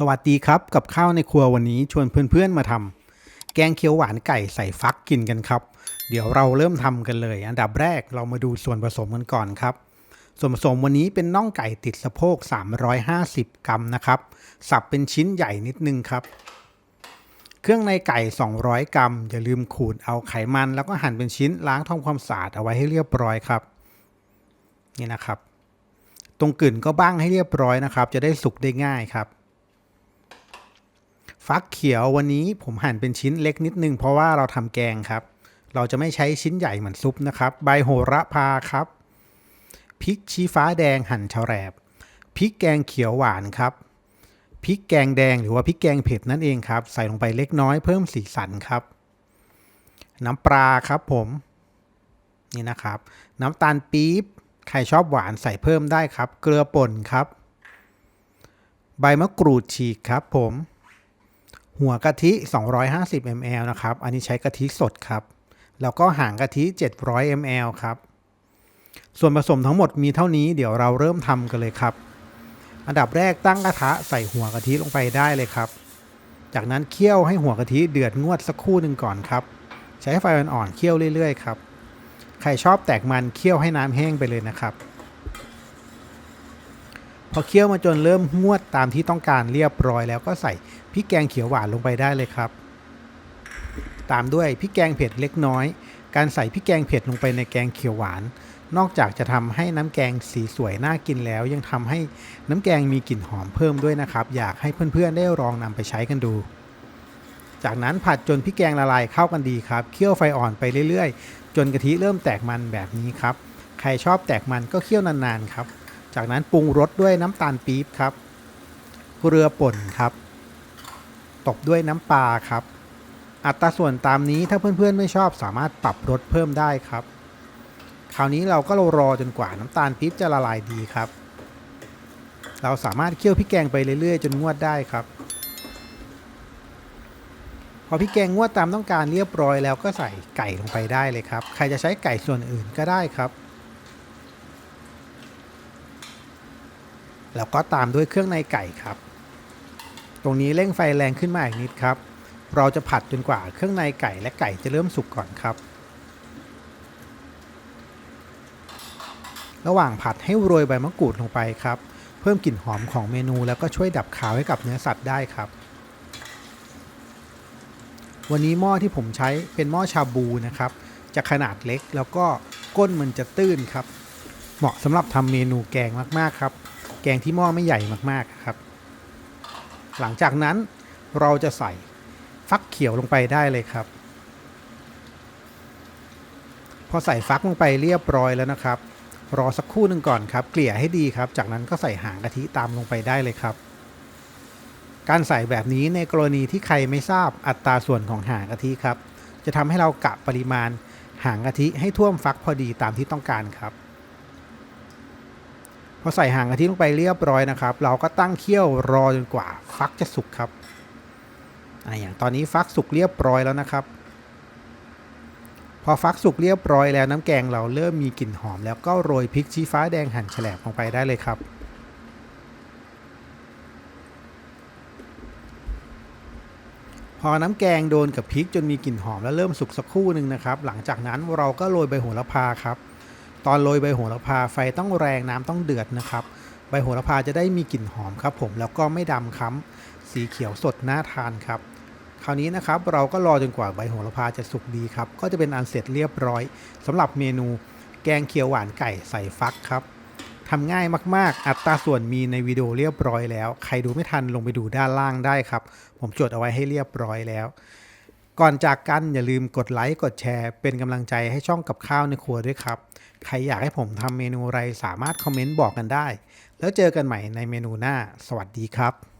สวัสดีครับ กับข้าวในครัววันนี้ชวนเพื่อนๆมาทำแกงเขียวหวานไก่ใส่ฟักกินกันครับ เดี๋ยวเราเริ่มทำกันเลย อันดับแรกเรามาดูส่วนผสมกันก่อนครับ ส่วนผสมวันนี้เป็นน่องไก่ติดสะโพก 350 กรัมนะครับ สับเป็นชิ้นใหญ่นิดนึงครับ เครื่องในไก่ 200 กรัม อย่าลืมขูดเอาไขมันแล้วก็หั่นเป็นชิ้นล้างทำความสะอาดเอาไว้ให้เรียบร้อยครับ นี่นะครับ ตรงกลืนก็บ้างให้เรียบร้อยนะครับ จะได้สุกได้ง่ายครับ ฟักเขียววันนี้ผมหั่นเป็นชิ้นเล็กนิดนึง เพราะว่าเราทำแกงครับ เราจะไม่ใช้ชิ้นใหญ่เหมือนซุปนะครับ ใบโหระพาครับพริกชี้ฟ้าแดงหั่นชะแรบพริกแกงเขียวหวานครับพริกแกงแดงหรือว่าพริกแกงเผ็ดนั่นเองครับ ใส่ลงไปเล็กน้อยเพิ่มสีสันครับ น้ำปลาครับผมนี่นะครับ น้ำตาลปี๊บใครชอบหวานใส่เพิ่มได้ครับ เกลือป่นครับ ใบมะกรูดฉีกครับผม หัวกะทิ 250 ml นะครับ อันนี้ใช้กะทิสดครับ แล้วก็หางกะทิ 700 ml ครับ ส่วนผสมทั้งหมดมีเท่านี้เดี๋ยวเราเริ่มทำกันเลยครับ อันดับแรกตั้งกระทะใส่หัวกะทิลงไปได้เลยครับ จากนั้นเคี่ยวให้หัวกะทิเดือดงวดสักครู่หนึ่งก่อนครับ ใช้ไฟอ่อนๆเคี่ยวเรื่อยๆครับ ใครชอบแตกมันเคี่ยวให้น้ำแห้งไปเลยนะครับ พอเคี่ยวมาจนเริ่มงวดตามที่ต้องการเรียบร้อยแล้วก็ใส่พริกแกงเขียวหวานลงไปได้เลยครับ ตามด้วยพริกแกงเผ็ดเล็กน้อย การใส่พริกแกงเผ็ดลงไปในแกงเขียวหวาน นอกจากจะทำให้น้ำแกงสีสวยน่ากินแล้ว ยังทำให้น้ำแกงมีกลิ่นหอมเพิ่มด้วยนะครับ อยากให้เพื่อนๆได้ลองนำไปใช้กันดูจากนั้นผัดจนพริกแกงละลายเข้ากันดีครับ เคี่ยวไฟอ่อนไปเรื่อยๆ จนกะทิเริ่มแตกมันแบบนี้ครับ ใครชอบแตกมันก็เคี่ยวนานๆครับ จากนั้นปรุงรสด้วยน้ำตาลปี๊บครับ เกลือป่นครับ ตบด้วยน้ำปลาครับ อัตราส่วนตามนี้ถ้าเพื่อนๆไม่ชอบสามารถปรับรสเพิ่มได้ครับ คราวนี้เราก็รอจนกว่าน้ำตาลปี๊บจะละลายดีครับ เราสามารถเคี่ยวพริกแกงไปเรื่อยๆ จนงวดได้ครับ พอพริกแกงงวดตามต้องการเรียบร้อยแล้วก็ใส่ไก่ลงไปได้เลยครับ ใครจะใช้ไก่ส่วนอื่นก็ได้ครับ แล้วก็ตามด้วยเครื่องในไก่ครับ ตรงนี้เร่งไฟแรงขึ้นมาอีกนิดครับ เราจะผัดจนกว่าเครื่องในไก่และไก่จะเริ่มสุกก่อนครับ ระหว่างผัดให้โรยใบมะกรูดลงไปครับ เพิ่มกลิ่นหอมของเมนูแล้วก็ช่วยดับขาวให้กับเนื้อสัตว์ได้ครับวันนี้หม้อที่ผมใช้เป็นหม้อชาบูนะครับ จะขนาดเล็กแล้วก็ก้นมันจะตื้นครับ เหมาะสำหรับทำเมนูแกงมาก ๆ ครับ แกงที่หม้อไม่ใหญ่มากๆครับ หลังจากนั้นเราจะใส่ฟักเขียวลงไปได้เลยครับ พอใส่ฟักลงไปเรียบร้อยแล้วนะครับ รอสักครู่หนึ่งก่อนครับ เกลี่ยให้ดีครับ จากนั้นก็ใส่หางกะทิตามลงไปได้เลยครับ การใส่แบบนี้ในกรณีที่ใครไม่ทราบอัตราส่วนของหางกะทิครับ จะทำให้เรากะปริมาณหางกะทิให้ท่วมฟักพอดีตามที่ต้องการครับ อใส่หางกะทิลงไปเรียบร้อยนะครับ เราก็ตั้งเคี่ยวรอจนกว่าฟักจะสุกครับออย่างตอนนี้ฟักสุกเรียบร้อยแล้วนะครับ พอฟักสุกเรียบร้อยแล้วน้ำแกงเราเริ่มมีกลิ่นหอม แล้วก็โรยพริกชี้ฟ้าแดงหั่นแฉลบลงไปได้เลยครับพอน้ำแกงโดนกับพริกจนมีกลิ่นหอมแล้วเริ่มสุกสักครู่หนึ่งนะครับ หลังจากนั้นเราก็โรยใบโหระพาครับ ตอนโรยใบโหระพาไฟต้องแรงน้ำต้องเดือดนะครับ ใบโหระพาจะได้มีกลิ่นหอมครับผมแล้วก็ไม่ดำค้ำสีเขียวสดน่าทานครับ คราวนี้นะครับเราก็รอจนกว่าใบโหระพาจะสุกดีครับ ก็จะเป็นอันเสร็จเรียบร้อยสำหรับเมนูแกงเขียวหวานไก่ใส่ฟักครับทำง่ายมากๆ อัตราส่วนมีในวิดีโอเรียบร้อยแล้ว ใครดูไม่ทันลงไปดูด้านล่างได้ครับ ผมจดเอาไว้ให้เรียบร้อยแล้ว ก่อนจากกันอย่าลืมกดไลค์กดแชร์ เป็นกำลังใจให้ช่องกับข้าวในครัวด้วยครับ ใครอยากให้ผมทำเมนูอะไรสามารถคอมเมนต์บอกกันได้ แล้วเจอกันใหม่ในเมนูหน้า สวัสดีครับ